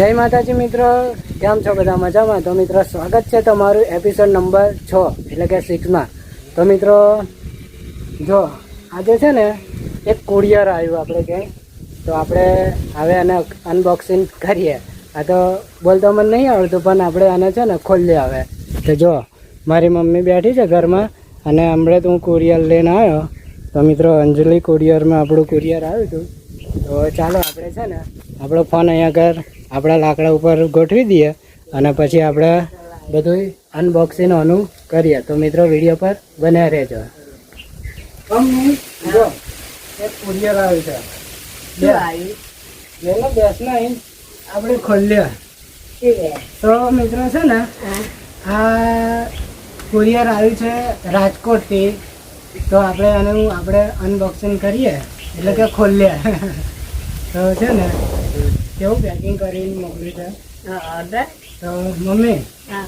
જય માતાજી મિત્રો, કેમ છો બધા મજામાં? તો મિત્રો, સ્વાગત છે તમારું એપિસોડ નંબર છ, એટલે કે સિક્સમાં તો મિત્રો, જો, આજે છે ને એક કુરિયર આવ્યું આપણે ક્યાંય. તો આપણે હવે આને અનબોક્સિંગ કરીએ. આ તો બોલતો મને નહીં આવડતું, પણ આપણે આને છે ને ખોલીએ હવે તો જો, મારી મમ્મી બેઠી છે ઘરમાં, અને હમણાં તો હું કુરિયર લઈને આવ્યો. તો મિત્રો, અંજલિ કુરિયરમાં આપણું કુરિયર આવ્યું હતું. તો ચાલો, આપણે છે ને, આપણો ફોન અહીંયા આગળ આપણા લાકડા ઉપર ગોઠવી દઈએ અને પછી આપણે બધું અનબોક્સિંગ આનું કરીએ. તો મિત્રો વીડિયો પર બન્યા રહેજો. કુરિયર આવ્યું છે. જેનો બેસ નહીં આપણે ખોલ્યા. તો મિત્રો છે ને આ કુરિયર આવ્યું છે રાજકોટથી. તો આપણે આનું આપણે અનબોક્સિંગ કરીએ. એટલે કે ખોલ્યા. તો છે ને કેવું પેકિંગ કરીને મોકલ્યું છે? હા, order? તો મમ્મી. હા.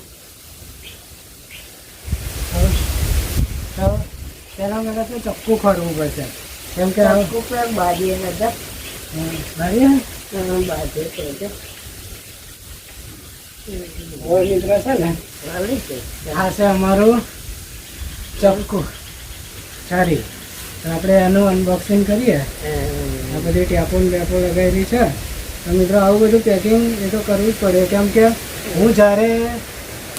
તો તેના માટે તો ચક્કું ખરવું પડશે. કેમ કે ચક્કુ પર બાજુએ બધા હમ, ભાઈ હા, બાજુ છે ને? હા છે. અમારું ચોખ્ખું સારી. આપણે એનું અનબોક્સિંગ કરીએ. આ બધી ટેપો ને બેપો લગાવેલી છે. મિત્રો આવું બધું પેકિંગ એ તો કરવું જ પડે. કેમ કે હું જ્યારે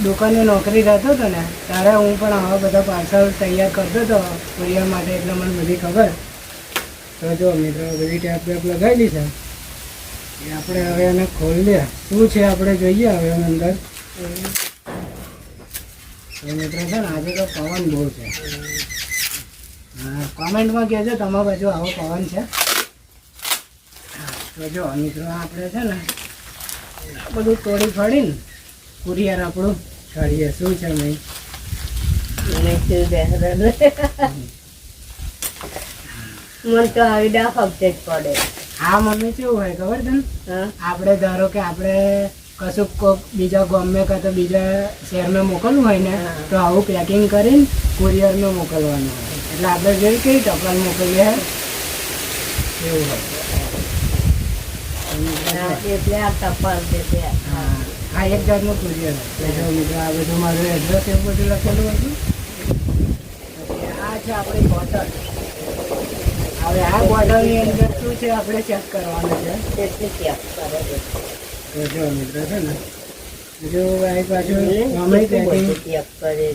દુકાને નોકરી જતો હતો ને, ત્યારે હું પણ આવા બધા પાર્સલ તૈયાર કરતો હતો કુરિયર માટે, એટલે મને બધી ખબર. તો જો મિત્રો, બધી ટેપ ટેપ લગાવેલી છે. એ આપણે હવે એને ખોલીએ શું છે આપણે જોઈએ હવે એની અંદર. મિત્રો છે ને, આજે તો પવન બહુ છે. કોમેન્ટમાં કહેજો તમારા બાજુ આવો પવન છે. તો જો મિત્રો આપણે છે ને આ બધું તોડી ફળીને કુરિયર આપણું કાઢીએ. શું છે મેં મને તો આવી ડા હપ્તે જ પડે. હા મમ્મી કેવું હોય ખબર છે ને? આપણે ધારો કે આપણે કશું કોક બીજા ગમે કાં તો બીજા શહેરમાં મોકલવું હોય ને તો આવું પેકિંગ કરીને કુરિયરમાં મોકલવાનું હોય. એટલે આપણે જોઈ કઈ ટપાલ મોકલીએ એવું હોય. એટલે આ તે. હા આ એક જાતનું કુરિયર આ બધું મારું એડ્રેસ એવું બધું લખેલું હતું. આ છે આપણી બોટલ હવે આ બોટલની અંદર શું છે આપણે ચેક કરવાનું છે. તેથી ચેક કરે છે. જો મિત્રો છે ને જો આ પાછું અમે પેકિંગ બધું ચેક કરે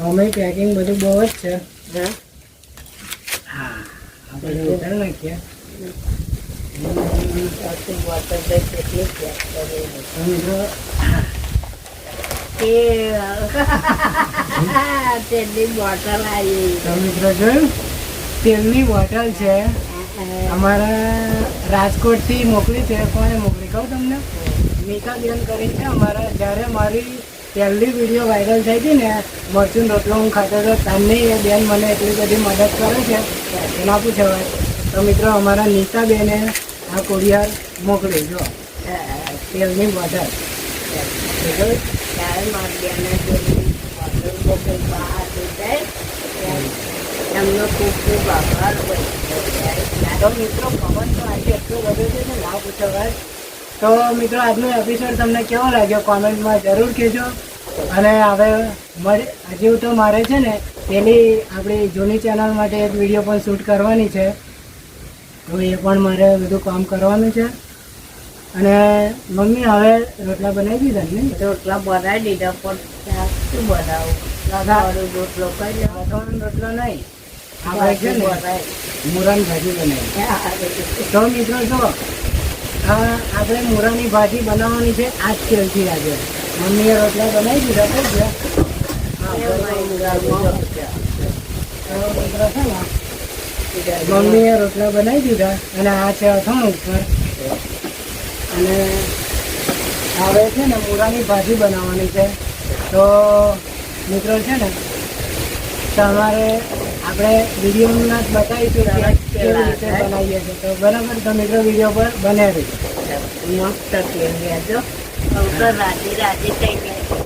અમે પેકિંગ બધું બહુ જ છે. હા? હા આ બધું ઉતારી નાખીએ. આખી બોટલ આવી તો મિત્રો જોયું તેલની બોટલ છે. અમારા રાજકોટથી મોકલી છે કોને મોકલી કહું તમને? મીકા બેન કરી છે, અમારા જ્યારે મારી પહેલી વીડિયો વાયરલ થઈ હતી ને, મરચું રોટલો હું ખાતો હતો તમને એ બેન મને એટલી બધી મદદ કરે છે, એના પૂછવાય તો મિત્રો અમારા નીતા બેને આ કુરિયર મોકલી જો તેલની બોટલ એમનો ખૂબ ખૂબ આભાર તો મિત્રો પવન તો આજે એટલો બધું છે ને ના પૂછવાય તો મિત્રો આજનો એપિસોડ તમને કેવો લાગ્યો? કોમેન્ટમાં જરૂર કહેજો. અને હવે હજુ તો મારે છે ને પેલી આપણી જૂની ચેનલ માટે એક વીડિયો પણ શૂટ કરવાની છે. તો એ પણ મારે બધું કામ કરવાનું છે. અને મમ્મી હવે રોટલા બનાવી દીધા ને? રોટલા બનાવી દીધા પણ શું બનાવું? રોટલો કરી રોટલો નહીં. આપણે છે ને. મુરાની ભાજી બનાવી. તો મિત્રો જો આપણે મૂળાની ભાજી બનાવવાની છે આજ કેલથી આજે. મમ્મીએ રોટલા બનાવી દીધા થઈ ગયા હા. મૂળાનો મિત્રો છે ને મમ્મીએ રોટલા બનાવી દીધા અને આ છે અથાણું ઉપર. અને હવે છે ને મૂળાની ભાજી બનાવવાની છે. તો મિત્રો છે ને તમારે આપણે વિડીયોમાં જ બતાવીશું કેવી રીતે બનાવીએ છીએ. તો બરાબર તો મિત્રો વીડિયો પર બને રહી મસ્ત રાજી રાજી થઈ ગયા